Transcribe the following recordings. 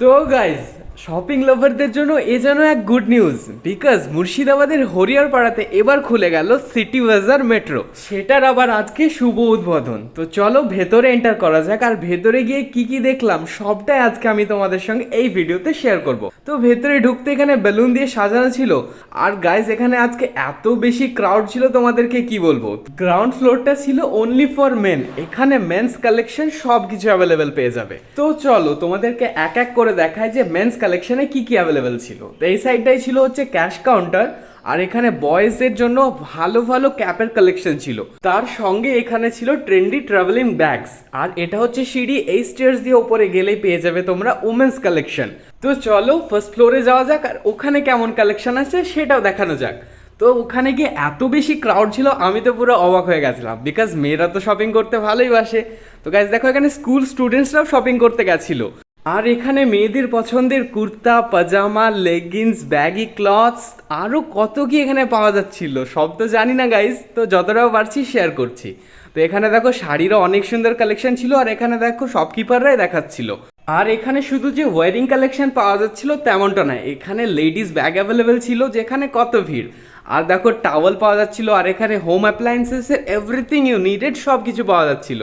তো guys shopping লাভারদের জন্য এ যেন এক গুড নিউজ বিকজ মুর্শিদাবাদের হরিয়ার পাড়াতে এবার খুলে গেল সিটি বাজার মেট্রো সেটার আবার আজকে শুভ উদ্বোধন। তো চলো ভেতরে এন্টার করা যাক, আর ভেতরে গিয়ে কি কি দেখলাম সবটাই আজকে আমি তোমাদের সঙ্গে এই ভিডিওতে শেয়ার করব। তো ভেতরে ঢুকতে এখানে বেলুন দিয়ে সাজানো ছিল, আর গাইজ এখানে আজকে এত বেশি ক্রাউড ছিল তোমাদেরকে কি বলব? গ্রাউন্ড ফ্লোরটা ছিল অনলি ফর মেন এখানে মেন্স কালেকশন সব কিছু অ্যাভেলেবেল পেয়ে যাবে। তো চলো তোমাদেরকে এক এক করে দেখায় যে মেন্স কালেকশনে কি কি অ্যাভেলেবেল ছিল? তো এই সাইডটাই ছিল হচ্ছে ক্যাশ কাউন্টার আর এখানে বয়েজদের জন্য ভালো ভালো ক্যাপের কালেকশন ছিল। তার সঙ্গে এখানে ছিল ট্রেন্ডি ট্রাভেলিং ব্যাগস আর এটা হচ্ছে সিঁড়ি এই স্টেয়ার্স দিয়ে ওপরে গেলেই পেয়ে যাবে তোমরা উমেন্স কালেকশন তো চলো ফার্স্ট ফ্লোরে যাওয়া যাক আর ওখানে কেমন কালেকশন আছে সেটাও দেখানো যাক। তো ওখানে গিয়ে এত বেশি ক্রাউড ছিল, আমি তো পুরো অবাক হয়ে গেছিলাম বিকজ মেয়েরা তো শপিং করতে ভালোই বাসে। তো গাইজ দেখো এখানে স্কুল স্টুডেন্টসরাও শপিং করতে গেছিল। আর এখানে মেয়েদের পছন্দের kurta, pyjama leggings baggy clothes আরও কত কি এখানে পাওয়া যাচ্ছিল? সব তো জানি না গাইজ তো যতটাও পারছি শেয়ার করছি। তো এখানে দেখো শাড়িরও অনেক সুন্দর কালেকশন ছিল আর এখানে দেখো শপকিপাররাই দেখাচ্ছিল। আর এখানে শুধু যে ওয়ারিং কালেকশন পাওয়া যাচ্ছিল তেমনটা নয়, এখানে লেডিস ব্যাগ অ্যাভেলেবেল ছিল যেখানে কত ভিড়। আর দেখো টাওয়াল পাওয়া যাচ্ছিল, আর এখানে হোম অ্যাপ্লায়েন্সেসের এভরিথিং ইউ নিডেড সব কিছু পাওয়া যাচ্ছিল।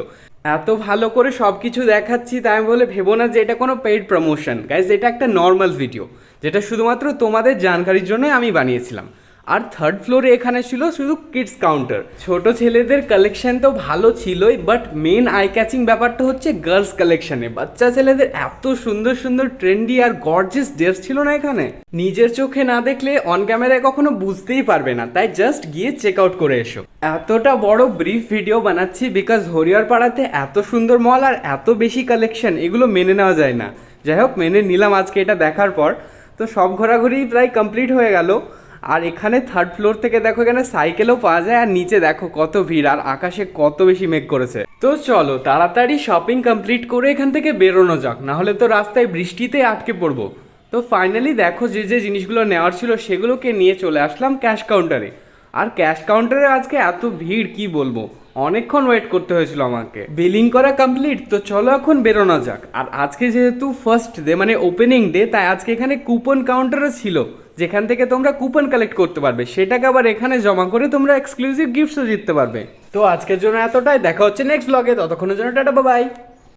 এত ভালো করে সব কিছু দেখাচ্ছি, তাই বলে ভেবো না যে এটা কোনো পেইড প্রমোশন গাইজ এটা একটা নর্মাল ভিডিও যেটা শুধুমাত্র তোমাদের জানকারির জন্যই আমি বানিয়েছিলাম। আর থার্ড ফ্লোরে এখানে ছিল শুধু কিডস কাউন্টার ছোট ছেলেদের কালেকশন তো ভালো ছিলই বাট মেন আই ক্যাচিং ব্যাপারটা হচ্ছে গার্লস কালেকশনে বাচ্চা ছেলেদের এত সুন্দর সুন্দর ট্রেন্ডি আর গর্জেস ড্রেস ছিল না এখানে। নিজের চোখে না দেখলে অন ক্যামেরায় কখনো বুঝতেই পারবে না। তাই জাস্ট গিয়ে চেক আউট করে এসো। এতটা বড় ব্রিফ ভিডিও বানাচ্ছি বিকজ হরিয়ার পাড়াতে এত সুন্দর মল আর এত বেশি কালেকশন এগুলো মেনে নেওয়া যায় না। যাই হোক, মেনে নিলাম আজকে এটা দেখার পর। তো সব ঘোরাঘুরি প্রায় কমপ্লিট হয়ে গেল। আর এখানে থার্ড ফ্লোর থেকে দেখো এখানে সাইকেলও পাওয়া যায়, আর নিচে দেখো কত ভিড়, আর আকাশে কত বেশি মেঘ করেছে। তো চলো, তাড়াতাড়ি শপিং কমপ্লিট করে এখান থেকে বেরোনো যাক না হলে তো রাস্তায় বৃষ্টিতে আটকে পড়ব। তো ফাইনালি দেখো যে যে জিনিসগুলো নেওয়ার ছিল, সেগুলোকে নিয়ে চলে আসলাম ক্যাশ কাউন্টারে আর ক্যাশ কাউন্টারে আজকে এত ভিড়, কি বলব? অনেকক্ষণ ওয়েট করতে হয়েছিল আমাকে। বিলিং করা কমপ্লিট তো চলো এখন বেরোনো যাক। আর আজকে যেহেতু ফার্স্ট ডে মানে ওপেনিং ডে তাই আজকে এখানে কুপন কাউন্টারও ছিল। যেখান থেকে তোমরা কুপন কালেক্ট করতে পারবে, সেটাকে আবার এখানে জমা করে তোমরা এক্সক্লুসিভ গিফটসও জিততে পারবে। তো আজকের জন্য এতটাই, দেখা হচ্ছে নেক্সট ব্লগে ততক্ষণের জন্য টাটা বাই